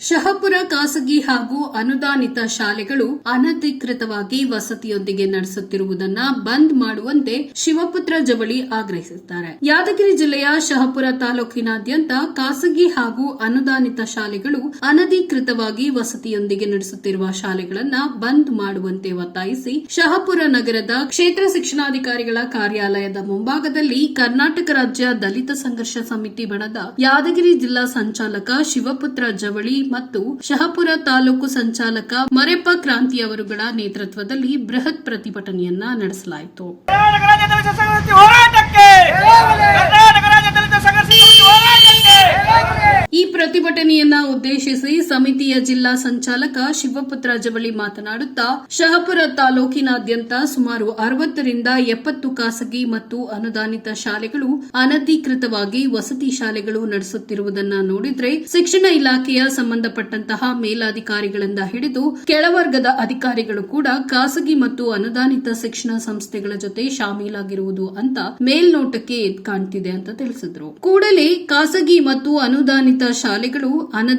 ಶಹಪುರ ಖಾಸಗಿ ಹಾಗೂ ಅನುದಾನಿತ ಶಾಲೆಗಳು ಅನಧಿಕೃತವಾಗಿ ವಸತಿಯೊಂದಿಗೆ ನಡೆಸುತ್ತಿರುವುದನ್ನ ಬಂದ್ ಮಾಡುವಂತೆ ಶಿವಪುತ್ರ ಜವಳಿ ಆಗ್ರಹಿಸುತ್ತಾರೆ. ಯಾದಗಿರಿ ಜಿಲ್ಲೆಯ ಶಹಪುರ ತಾಲೂಕಿನಾದ್ಯಂತ ಖಾಸಗಿ ಹಾಗೂ ಅನುದಾನಿತ ಶಾಲೆಗಳು ಅನಧಿಕೃತವಾಗಿ ವಸತಿಯೊಂದಿಗೆ ನಡೆಸುತ್ತಿರುವ ಶಾಲೆಗಳನ್ನ ಬಂದ್ ಮಾಡುವಂತೆ ಒತ್ತಾಯಿಸಿ ಶಹಪುರ ನಗರದ ಕ್ಷೇತ್ರ ಶಿಕ್ಷಣಾಧಿಕಾರಿಗಳ ಕಾರ್ಯಾಲಯದ ಮುಂಭಾಗದಲ್ಲಿ ಕರ್ನಾಟಕ ರಾಜ್ಯ ದಲಿತ ಸಂಘರ್ಷ ಸಮಿತಿ ಬಣದ ಯಾದಗಿರಿ ಜಿಲ್ಲಾ ಸಂಚಾಲಕ ಶಿವಪುತ್ರ ಜವಳಿ ಮತ್ತು ಶಹಪುರ ತಾಲೂಕು ಸಂಚಾಲಕ ಮರೆಪ್ಪ ಕ್ರಾಂತಿಯವರುಗಳ ನೇತೃತ್ವದಲ್ಲಿ ಬೃಹತ್ ಪ್ರತಿಭಟನೆಯನ್ನ ನಡೆಸಲಾಯಿತು. ಈ ಪ್ರತಿಭಟನೆಯನ್ನ ಉದ್ದೇಶಿಸಿ ಸಮಿತಿಯ ಜಿಲ್ಲಾ ಸಂಚಾಲಕ ಶಿವಪುತ್ರ ಜವಳಿ ಮಾತನಾಡುತ್ತಾ, ಶಹಪುರ ತಾಲೂಕಿನಾದ್ಯಂತ ಸುಮಾರು ಅರವತ್ತರಿಂದ ಎಪ್ಪತ್ತು ಖಾಸಗಿ ಮತ್ತು ಅನುದಾನಿತ ಶಾಲೆಗಳು ಅನಧಿಕೃತವಾಗಿ ವಸತಿ ಶಾಲೆಗಳು ನಡೆಸುತ್ತಿರುವುದನ್ನ ನೋಡಿದ್ರೆ ಶಿಕ್ಷಣ ಇಲಾಖೆಯ ಸಂಬಂಧಪಟ್ಟಂತಹ ಮೇಲಾಧಿಕಾರಿಗಳಿಂದ ಹಿಡಿದು ಕೆಳವರ್ಗದ ಅಧಿಕಾರಿಗಳು ಕೂಡ ಖಾಸಗಿ ಮತ್ತು ಅನುದಾನಿತ ಶಿಕ್ಷಣ ಸಂಸ್ಥೆಗಳ ಜೊತೆ ಶಾಮೀಲಾಗಿರುವುದು ಅಂತ ಮೇಲ್ನೋಟಕ್ಕೆ ಕಾಣ್ತಿದೆ ಅಂತ ತಿಳಿಸಿದ್ರು. ಕೂಡಲೇ ಖಾಸಗಿ ಮತ್ತು ಅನುದಾನಿತ ಶಾಲೆಗಳು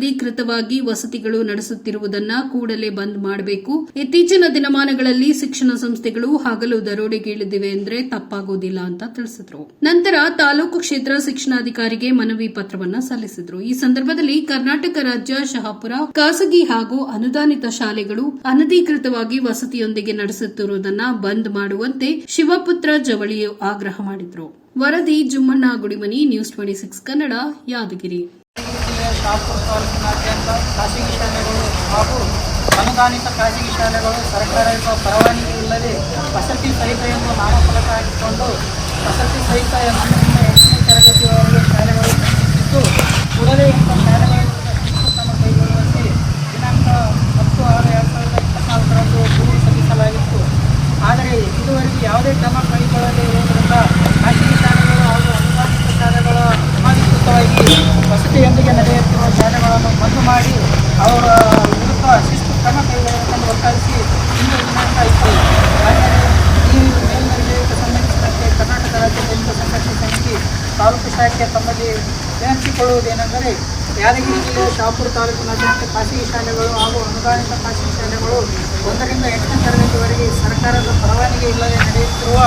ಅನಧಿಕೃತವಾಗಿ ವಸತಿಗಳು ನಡೆಸುತ್ತಿರುವುದನ್ನ ಕೂಡಲೇ ಬಂದ್ ಮಾಡಬೇಕು. ಇತ್ತೀಚಿನ ದಿನಮಾನಗಳಲ್ಲಿ ಶಿಕ್ಷಣ ಸಂಸ್ಥೆಗಳು ಹಗಲು ದರೋಡೆಗಿಳಿದಿವೆ ಅಂದ್ರೆ ತಪ್ಪಾಗೋದಿಲ್ಲ ಅಂತ ತಿಳಿಸಿದ್ರು. ನಂತರ ತಾಲೂಕು ಕ್ಷೇತ್ರ ಶಿಕ್ಷಣಾಧಿಕಾರಿಗೆ ಮನವಿ ಪತ್ರವನ್ನ ಸಲ್ಲಿಸಿದ್ರು. ಈ ಸಂದರ್ಭದಲ್ಲಿ ಕರ್ನಾಟಕ ರಾಜ್ಯ ಶಹಾಪುರ, ಖಾಸಗಿ ಹಾಗೂ ಅನುದಾನಿತ ಶಾಲೆಗಳು ಅನಧಿಕೃತವಾಗಿ ವಸತಿಯೊಂದಿಗೆ ನಡೆಸುತ್ತಿರುವುದನ್ನ ಬಂದ್ ಮಾಡುವಂತೆ ಶಿವಪುತ್ರ ಜವಳಿಯು ಆಗ್ರಹ ಮಾಡಿದ್ರು. ವರದಿ Jummanna Gudimani, news twenty six Kannada, Yadagiri. ಜಿಲ್ಲೆಯ ಶಾಪುರ ತಾಲೂಕಿನಾದ್ಯಂತ ಖಾಸಗಿ ಶಾಲೆಗಳು ಹಾಗೂ ಅನುದಾನಿತ ಖಾಸಗಿ ಶಾಲೆಗಳು ಸರ್ಕಾರದ ಪರವಾನಗಿ ಇಲ್ಲದೆ ವಸತಿ ಸಹಿತ ಎಂದು ನಾಮಫಲಕ ಹಾಕಿಕೊಂಡು ವಸತಿ ಸಹಿತ ಎಂಟರಿಂದ ಎಂಟನೇ ತರಗತಿಯವರೆಗೆ ಶಾಲೆಗಳು ನಡೆಯುತ್ತಿದ್ದು ಕೂಡಲೇ ಇಂಥ ಶಾಲೆಗಳ ಶಿಸ್ತು ಕ್ರಮ ಕೈಗೊಳ್ಳುವಂತೆ ದಿನಾಂಕ ಹತ್ತು ಆರು ಎರಡು ಸಾವಿರದ ಇಪ್ಪತ್ನಾಲ್ಕರಂದು ದೂರು ಸಲ್ಲಿಸಲಾಗಿತ್ತು. ಆದರೆ ಇದುವರೆಗೆ ಯಾವುದೇ ಕ್ರಮ ಕೈಗೊಳ್ಳದೇ ಇರುವುದರಿಂದ ಖಾಸಗಿ ಶಾಲೆಗಳು ಹಾಗೂ ಅನುದಾನಿತ ಶಾಲೆಗಳ ಅನಧಿಕೃತವಾಗಿ ವಸತಿಯೊಂದಿಗೆ ನಡೆಯುತ್ತಿರುವ ಶಾಲೆಗಳನ್ನು ಬಂದ್ ಮಾಡಿ ಅವರ ವಿರುದ್ಧ ಶಿಸ್ತು ಕ್ರಮ ಕೈಗೊಳ್ಳಬೇಕೆಂದು ಒತ್ತಾಯಿಸಿ ಇಂದು ದಿನಾಂಕ ಆದರೆ ಈ ಮೇಲ್ಮನವಿಗೆ ಸಂಬಂಧಿಸಿದಂತೆ ಕರ್ನಾಟಕ ರಾಜ್ಯ ದಲಿತ ಸಂಘರ್ಷ ಸಮಿತಿ, ತಾಲೂಕು ಶಾಖೆ ತಮ್ಮಲ್ಲಿ ವಿನಂತಿಕೊಳ್ಳುವುದೇನೆಂದರೆ ಯಾದಗಿರಿ ಜಿಲ್ಲೆಯ ಶಾಪುರ ತಾಲೂಕಿನಾದ್ಯಂತ ಖಾಸಗಿ ಶಾಲೆಗಳು ಹಾಗೂ ಅನುದಾನಿತ ಖಾಸಗಿ ಶಾಲೆಗಳು ಒಂದರಿಂದ ಎಂಟನೇ ತರಗತಿವರೆಗೆ ಸರ್ಕಾರದ ಪರವಾನಗಿ ಇಲ್ಲದೆ ನಡೆಯುತ್ತಿರುವ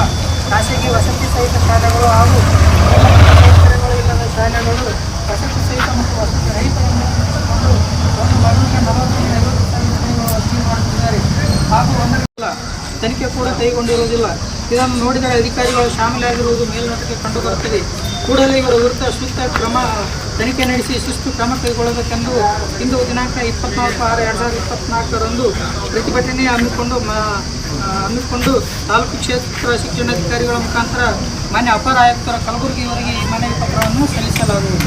ಖಾಸಗಿ ವಸತಿ ಸಹಿತ ಶಾಲೆಗಳು ಹಾಗೂ ಸೌಕರ್ಯಗಳು ಇಲ್ಲದ ಶಾಲೆಗಳು ವಸತಿ ಸಹಿತ ಮತ್ತು ವಸತಿ ರಹಿತ ಎಂದು ತಿಳಿದುಕೊಂಡು ಒಂದು ಮಗುವಿಗೆ ನಲವತ್ತರಿಂದ ಐವತ್ತು ಸಾವಿರ ರೂಪಾಯಿಗಳು ವಸೂಲಿ ಮಾಡುತ್ತಿದ್ದಾರೆ ಹಾಗೂ ಒಂದರಿಂದ ತನಿಖೆ ಕೂಡ ಕೈಗೊಂಡಿರುವುದಿಲ್ಲ. ಇದನ್ನು ನೋಡಿದರೆ ಅಧಿಕಾರಿಗಳು ಶಾಮೀಲಾಗಿರುವುದು ಮೇಲ್ನೋಟಕ್ಕೆ ಕಂಡುಬರುತ್ತದೆ. ಕೂಡಲೇ ಇವರ ವಿರುದ್ಧ ಸೂಕ್ತ ಕ್ರಮ ತನಿಖೆ ನಡೆಸಿ ಶಿಸ್ತು ಕ್ರಮ ಕೈಗೊಳ್ಳಬೇಕೆಂದು ಇಂದು ದಿನಾಂಕ ಇಪ್ಪತ್ನಾಲ್ಕು ಆರು ಎರಡು ಸಾವಿರದ ಇಪ್ಪತ್ನಾಲ್ಕರಂದು ಪ್ರತಿಭಟನೆ ಹಮ್ಮಿಕೊಂಡು ಹಮ್ಮಿಕೊಂಡು ತಾಲೂಕು ಕ್ಷೇತ್ರ ಶಿಕ್ಷಣಾಧಿಕಾರಿಗಳ ಮುಖಾಂತರ ಮಾನ್ಯ ಅಪರ ಆಯುಕ್ತರ ಕಲಬುರಗಿಯವರಿಗೆ ಈ ಮನವಿ ಪತ್ರವನ್ನು ಸಲ್ಲಿಸಲಾಗುವುದು.